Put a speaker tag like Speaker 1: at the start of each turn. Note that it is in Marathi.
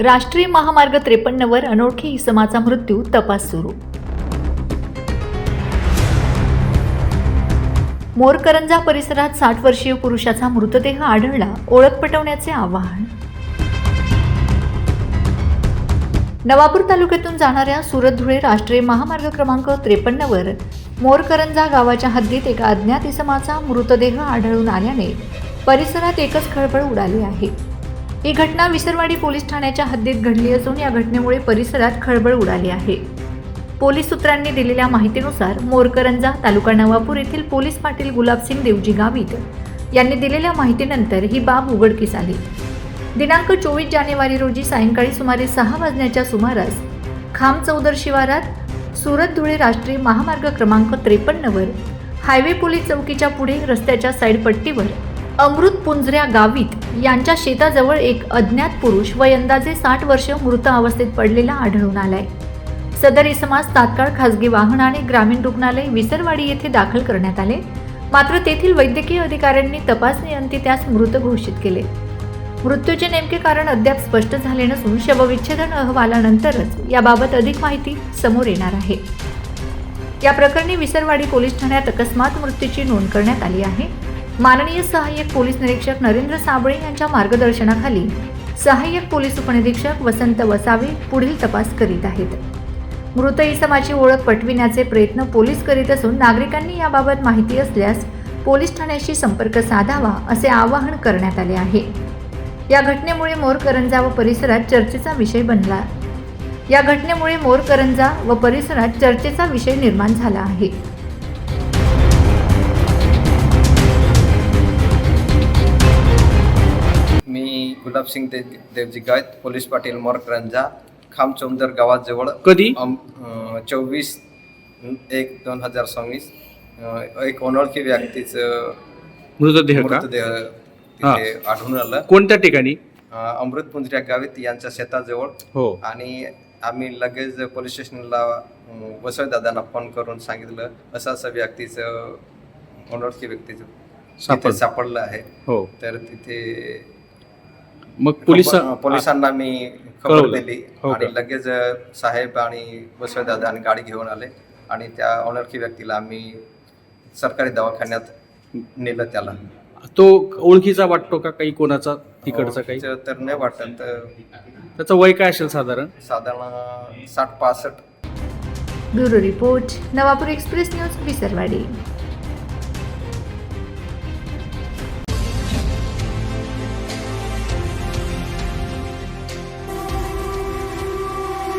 Speaker 1: राष्ट्रीय महामार्ग त्रेपन्नवर अनोळखी इसमाचा मृत्यू तपास सुरू. मोरकरंजा परिसरात साठ वर्षीय पुरुषाचा मृतदेह आढळला ओळख पटवण्याचे आवाहन. नवापूर तालुक्यातून जाणाऱ्या सुरत धुळे राष्ट्रीय महामार्ग क्रमांक त्रेपन्नवर मोरकरंजा गावाच्या हद्दीत एका अज्ञात इसमाचा मृतदेह आढळून आल्याने परिसरात एकच खळबळ उडाली आहे. ही घटना विसरवाडी पोलीस ठाण्याच्या हद्दीत घडली असून या घटनेमुळे परिसरात खळबळ उडाली आहे. पोलीस सूत्रांनी दिलेल्या माहितीनुसार मोरकरंजा तालुका नवापूर येथील पोलीस पाटील गुलाबसिंग देवजी गावित यांनी दिलेल्या माहितीनंतर ही बाब उघडकीस आली. दिनांक चोवीस जानेवारी रोजी सायंकाळी सुमारे सहा वाजण्याच्या सुमारास खाम चौदर शिवारात सुरत धुळे राष्ट्रीय महामार्ग क्रमांक त्रेपन्नवर हायवे पोलीस चौकीच्या पुढे रस्त्याच्या साईड पट्टीवर अमृत पुंजऱ्या गावित यांच्या शेताजवळ एक अज्ञात पुरुष व अंदाजे साठ वर्ष मृत अवस्थेत पडलेला आढळून आलाय. सदर इसमास तात्काळ खासगी वाहनाने ग्रामीण रुग्णालय विसरवाडी येथे दाखल करण्यात आले. मात्र तेथील वैद्यकीय अधिकाऱ्यांनी तपासणी अंती त्यास मृत घोषित केले. मृत्यूचे नेमके कारण अद्याप स्पष्ट झाले नसून शवविच्छेदन अहवालानंतरच याबाबत अधिक माहिती समोर येणार आहे. या प्रकरणी विसरवाडी पोलीस ठाण्यात अकस्मात मृत्यूची नोंद करण्यात आली आहे. माननीय सहाय्यक पोलीस निरीक्षक नरेंद्र साबळे यांच्या मार्गदर्शनाखाली सहाय्यक पोलीस उपनिरीक्षक वसंत वसावे पुढील तपास करीत आहेत. मृत इसमाची ओळख पटविण्याचे प्रयत्न पोलीस करीत असून नागरिकांनी याबाबत माहिती असल्यास पोलीस ठाण्याशी संपर्क साधावा असे आवाहन करण्यात आले आहे. या घटनेमुळे मोरकरंजा व परिसरात चर्चेचा विषय बनला. या घटनेमुळे मोरकरंजा व परिसरात चर्चेचा विषय निर्माण झाला आहे.
Speaker 2: गुलाबसिंग दे देवजी गायत पोलीस पाटील मोरकरंजा खामचौंदर गावाजवळ
Speaker 3: कधी?
Speaker 2: चोवीस एक दोन हजार सव्वीस. एक अनोळखी व्यक्तीचं
Speaker 3: मृतदेह का?
Speaker 2: मृतदेह तिथे आढळून आलं.
Speaker 3: कोणत्या ठिकाणी?
Speaker 2: अं, अमृत पुंजऱ्या गावीत यांच्या शेताजवळ.
Speaker 3: हो.
Speaker 2: आणि आम्ही लगेच पोलीस स्टेशनला अं, वसवदादांना फोन करून सांगितलं. असं असं व्यक्तीचं अनोळखी व्यक्तीचं तिथे
Speaker 3: सापडलं.
Speaker 2: सापडलं आहे.
Speaker 3: हो.
Speaker 2: तर तिथे
Speaker 3: मग पोलीस
Speaker 2: पोलिसांना मी खबर. दिली
Speaker 3: हो?
Speaker 2: आणि लगेच साहेब आणि बसवेदादा आणि गाडी घेऊन आले आणि त्या अनोळखी व्यक्तीला आम्ही सरकारी दवाखान्यात नेलं त्याला.
Speaker 3: तो ओळखीचा वाटतो का काही कोणाचा तिकडचा काही?
Speaker 2: तर नाही वाटत.
Speaker 3: त्याचं वय काय असेल साधारण?
Speaker 2: साधारण साठ पासष्ट.
Speaker 1: Bureau report Navapur express news Visarwadi.